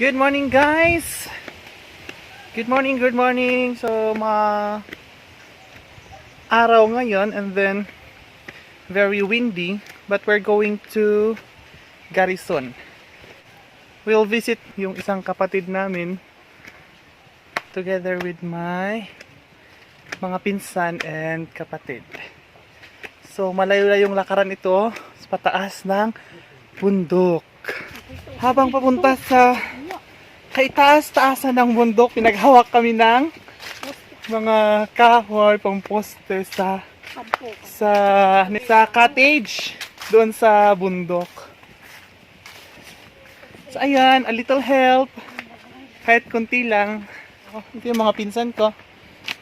Good morning guys! Good morning, good morning! So, ma araw ngayon and then very windy but we're going to Garrison. We'll visit yung isang kapatid namin together with my mga pinsan and kapatid. So, malayo-layong lakaran ito sa pataas ng bundok. Habang papunta sa kaitaas-taasan ng bundok, pinaghawak kami ng mga kahoy pang poste sa sa sa cottage doon sa bundok. So ayan, a little help. Kahit konti lang. Oh, ito yung mga pinsan ko.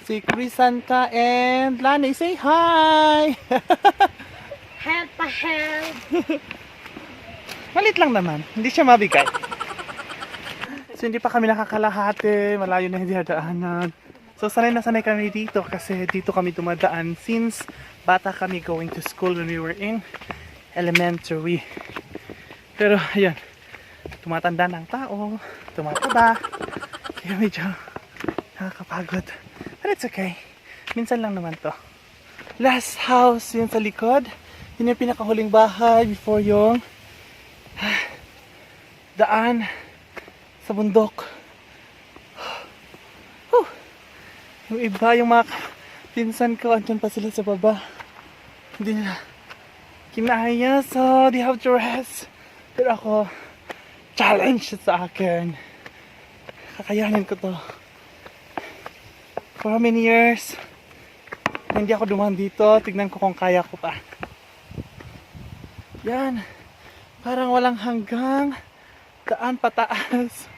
Si Crisanta and Lani. Say hi! Help pa help! Malit lang naman. Hindi siya mabigat. So hindi pa kami nakakalahati. Malayo na hindi hadaanan. So sanay na sanay kami dito kasi dito kami dumadaan since bata kami going to school when we were in elementary. Pero ayan, tumatanda ang tao, tumataba. Kaya medyo nakakapagod. But it's okay. Minsan lang naman to. Last house yun sa likod. Yun yung pinakahuling bahay before yung daan sa bundok. Whew. Yung iba, yung mga pinsan ko, andyan pa sila sa baba. Hindi nila kinaya, so they have to rest. Pero ako, challenge sa akin. Kakayanin ko to. For how many years? Hindi ako dumaan dito. Tignan ko kung kaya ko pa. Yan. Parang walang hanggang daan pataas.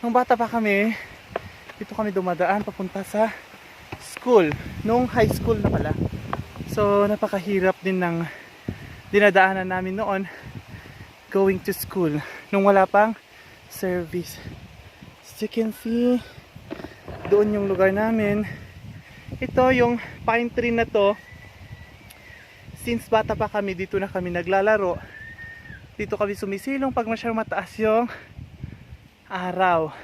Nung bata pa kami, dito kami dumadaan papunta sa school. Nung high school na pala. So, napakahirap din ng dinadaanan namin noon going to school. Nung wala pang service. As you can see, doon yung lugar namin. Ito yung pine tree na to since bata pa kami, dito na kami naglalaro. Dito kami sumisilong pag masyadong mataas yung araw.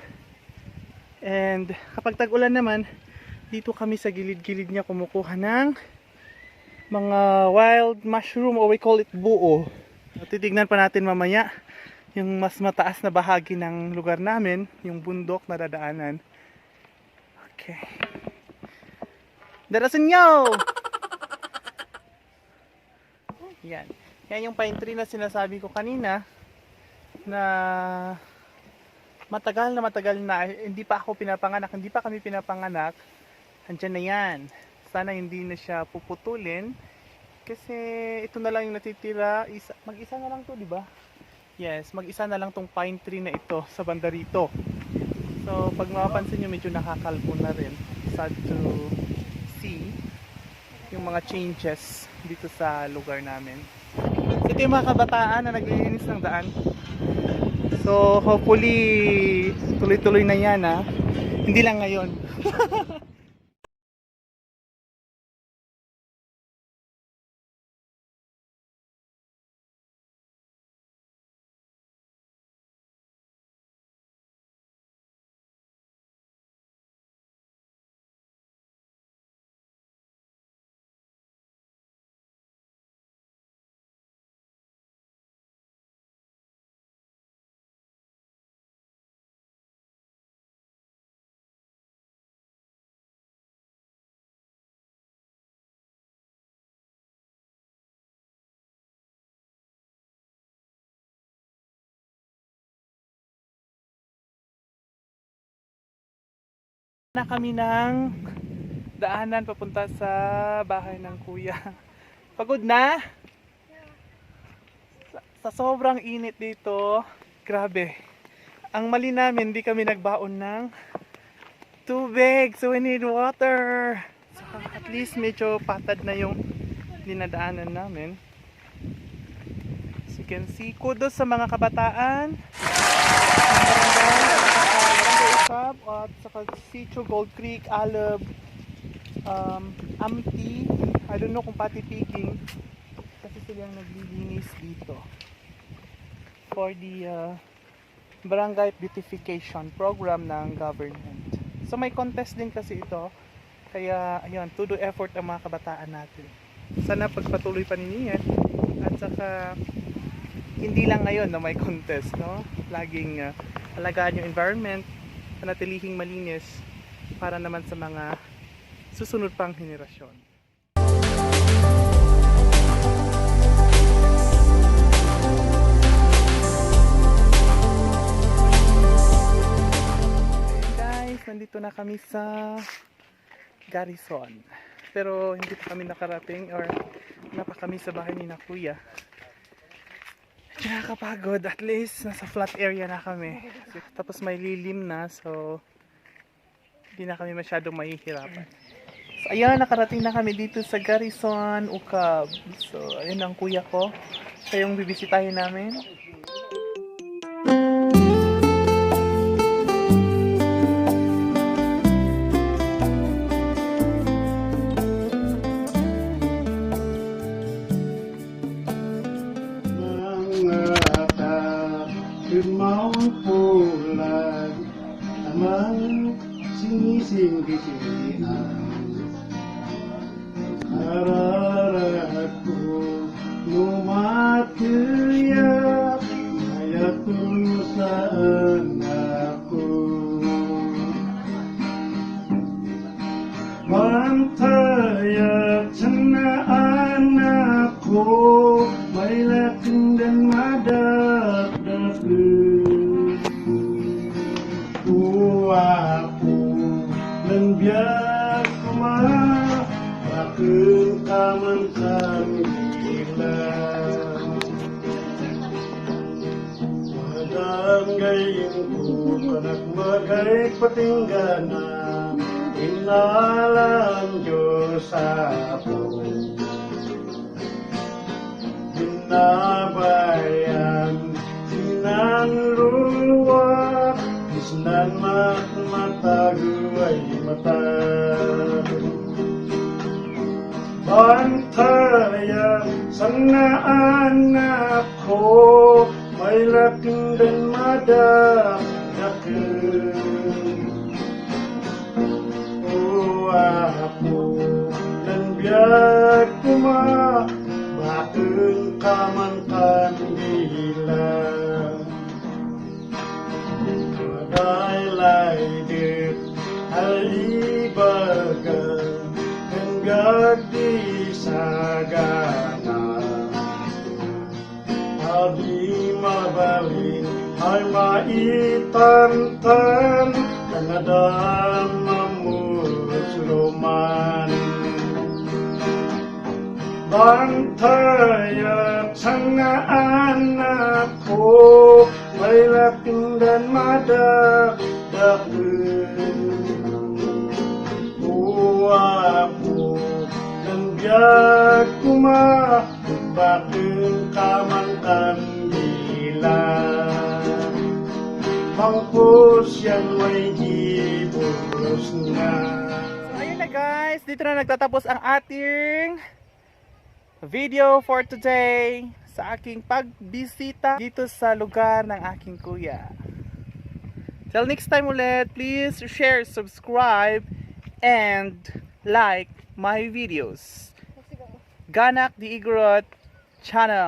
And kapag tag-ulan naman, dito kami sa gilid-gilid niya kumukuha ng mga wild mushroom or we call it buo. Titignan pa natin mamaya yung mas mataas na bahagi ng lugar namin, yung bundok na dadaanan. Okay. Darasin nyo! Yan. Yan yung pine tree na sinasabi ko kanina na matagal na matagal na hindi pa ako pinapanganak, hindi pa kami pinapanganak. Andiyan na yan. Sana hindi na siya puputulin kasi ito na lang yung natitira. Isa, mag-isa na lang to, di ba? Yes, mag-isa na lang tong pine tree na ito sa banda rito. So, pag mapapansin nyo, medyo nakakalbo na rin. Sad to see yung mga changes dito sa lugar namin. Ito yung mga kabataan na naglilinis ng daan. So, hopefully, tuloy-tuloy na yan ha. Hindi lang ngayon. na kami ng daanan papunta sa bahay ng kuya. Pagod na? Sa, sa sobrang init dito, grabe. Ang mali namin, di kami nagbaon ng tubig. So we need water. So at least medyo patad na yung dinadaanan namin. As you can see, kudos sa mga kabataan. Usab at saka Sitio Gold Creek, Alab, um, Amti, I don't know kung pati picking kasi sila ang naglilinis dito. for the uh, barangay beautification program ng government. So may contest din kasi ito. Kaya ayun, to do effort ang mga kabataan natin. Sana pagpatuloy pa ninyo yan. At saka hindi lang ngayon na may contest, no? Laging uh, alagaan yung environment, panatilihing malinis para naman sa mga susunod pang henerasyon. Guys, nandito na kami sa Garrison. Pero hindi pa kami nakarating or napa kami sa bahay ni na kuya. Nakakapagod. At least nasa flat area na kami. Tapos may lilim na so hindi na kami masyadong mahihirapan. So ayan, nakarating na kami dito sa Garrison, Ukab. So ayun ang kuya ko. Siya yung bibisitahin namin. kisi kisi hararaku lumatiya hayatul musanaku Mantaya anakku Mailatin dan madah yakuma aku amankan kita Madam gayin ko panak magay patinggana Inalan Diyos ina Binabayan ina luwa Bantayan sana anak ko May laking dan madakdakan aku dan biar kuma Bakun kamankan gila Badai laidit halibaga Dan gadi sagana Abi mabalin ay maitantan Kanadaan mamusluman Bantaya sana anakku May laking dan madakdakan kumah Bakun kamankan gila Mampus yang may gibus na So, ayun na guys, dito na nagtatapos ang ating video for today sa aking pagbisita dito sa lugar ng aking kuya. Till next time ulit, please share, subscribe, and like my videos. Ganak the Igorot channel.